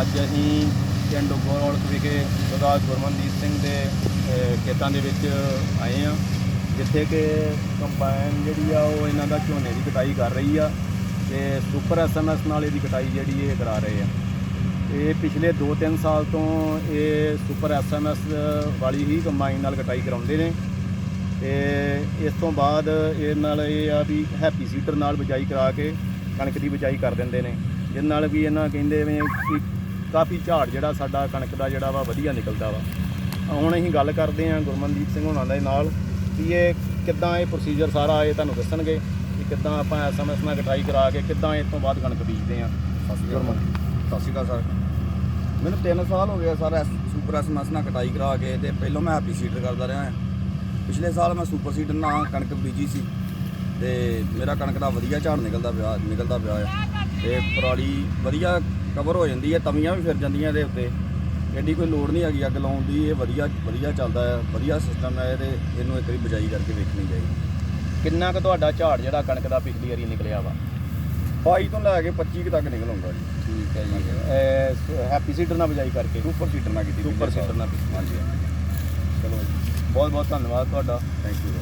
ਅੱਜ ਅਸੀਂ ਪਿੰਡ ਗੋਰੋਲ ਵਿਖੇ ਸਰਦਾਰ ਗੁਰਮਨਦੀਪ ਸਿੰਘ ਦੇ ਖੇਤਾਂ ਦੇ ਵਿੱਚ ਆਏ ਆ ਜਿੱਥੇ ਕਿ ਕੰਬਾਈਨ ਜਿਹੜੀ ਆ ਉਹ ਇਹਨਾਂ ਦਾ ਝੋਨੇ ਦੀ ਕਟਾਈ ਕਰ ਰਹੀ ਆ ਤੇ ਸੁਪਰ ਐਸਐਮਐਸ ਨਾਲ ਇਹਦੀ ਕਟਾਈ ਜਿਹੜੀ ਇਹ ਕਰਾ ਰਹੇ ਆ। ਇਹ ਪਿਛਲੇ 2-3 ਸਾਲ ਤੋਂ ਇਹ ਸੁਪਰ ਐਸਐਮਐਸ ਵਾਲੀ ਹੀ ਕੰਬਾਈਨ ਨਾਲ ਕਟਾਈ ਕਰਾਉਂਦੇ ਨੇ। ਤੇ ਇਸ ਤੋਂ ਬਾਅਦ ਇਹ ਨਾਲ ਇਹ ਆ ਵੀ ਹੈਪੀ ਸੀਡਰ ਨਾਲ ਬਿਜਾਈ ਕਰਾ ਕੇ, ਕਣਕ ਦੀ ਬਿਜਾਈ ਕਰ ਦਿੰਦੇ ਨੇ। ਇਹਦੇ ਨਾਲ ਵੀ ਇਹਨਾਂ ਕਹਿੰਦੇ ਵੀ ਕਿ ਕਾਫੀ ਝਾੜ ਜਿਹੜਾ ਸਾਡਾ ਕਣਕ ਦਾ ਜਿਹੜਾ ਵਾ ਵਧੀਆ ਨਿਕਲਦਾ ਵਾ। ਹੁਣ ਅਸੀਂ ਗੱਲ ਕਰਦੇ ਹਾਂ ਗੁਰਮਨਦੀਪ ਸਿੰਘ ਹੋਣਾ ਦੇ ਨਾਲ ਵੀ ਇਹ ਕਿੱਦਾਂ ਇਹ ਪ੍ਰੋਸੀਜਰ ਸਾਰਾ ਇਹ ਤੁਹਾਨੂੰ ਦੱਸਣਗੇ ਕਿ ਕਿੱਦਾਂ ਆਪਾਂ ਐਸਐਮਐਸ ਨਾਲ ਕਟਾਈ ਕਰਾ ਕੇ ਕਿੱਦਾਂ ਇਸ ਤੋਂ ਬਾਅਦ ਕਣਕ ਬੀਜਦੇ ਹਾਂ। ਗੁਰਮਨ ਸਤਿ ਸ਼੍ਰੀ ਅਕਾਲ ਸਰ। ਮੈਨੂੰ 3 ਸਾਲ ਹੋ ਗਏ ਸਰ ਸੁਪਰ ਐਸਐਮਐਸ ਨਾਲ ਕਟਾਈ ਕਰਾ ਕੇ ਤੇ ਪਹਿਲਾਂ ਮੈਂ ਹੈਪੀ ਸੀਡਰ ਕਰਦਾ ਰਿਹਾ। ਹਾਂ ਪਿਛਲੇ ਸਾਲ ਮੈਂ ਸੁਪਰ ਸੀਡਰ ਨਾਲ ਕਣਕ ਬੀਜੀ ਸੀ ਤੇ ਮੇਰਾ ਕਣਕ ਦਾ ਵਧੀਆ ਝਾੜ ਨਿਕਲਦਾ ਪਿਆ ਨਿਕਲਦਾ ਪਿਆ ਹੈ ਤੇ ਪਰਾਲੀ ਵਧੀਆ ਕਵਰ ਹੋ ਜਾਂਦੀ ਹੈ ਤਵੀਆਂ ਵੀ ਫਿਰ ਜਾਂਦੀਆਂ ਇਹਦੇ ਉੱਤੇ। ਐਡੀ ਕੋਈ ਲੋੜ ਨਹੀਂ ਹੈਗੀ ਅੱਗ ਲਾਉਣ ਦੀ ਇਹ ਵਧੀਆ ਵਧੀਆ ਚੱਲਦਾ ਹੈ ਵਧੀਆ ਸਿਸਟਮ ਹੈ ਇਹਦੇ ਇਹਨੂੰ ਇੱਕ ਵਾਰੀ ਬਜਾਈ ਕਰਕੇ ਵੇਖਣੀ ਚਾਹੀਦੀ। ਕਿੰਨਾ ਕੁ ਤੁਹਾਡਾ ਝਾੜ ਜਿਹੜਾ ਕਣਕ ਦਾ ਪਿਛਲੀ ਵਾਰੀ ਨਿਕਲਿਆ ਵਾ? 22 ਤੋਂ ਲੈ ਕੇ 25 ਕੁ ਤੱਕ ਨਿਕਲ ਆਉਂਦਾ ਜੀ। ਠੀਕ ਹੈ ਜੀ। ਹੈਪੀ ਸੀਟਰ ਨਾਲ ਬਿਜਾਈ ਕਰਕੇ? ਸੁਪਰ ਸੀਡਰ ਨਾਲ ਕੀਤੀ ਸੁਪਰ ਸਾਲ। ਨਾਲ ਹਾਂਜੀ। ਚਲੋ ਜੀ। ਬਹੁਤ ਬਹੁਤ ਧੰਨਵਾਦ ਤੁਹਾਡਾ। Thank you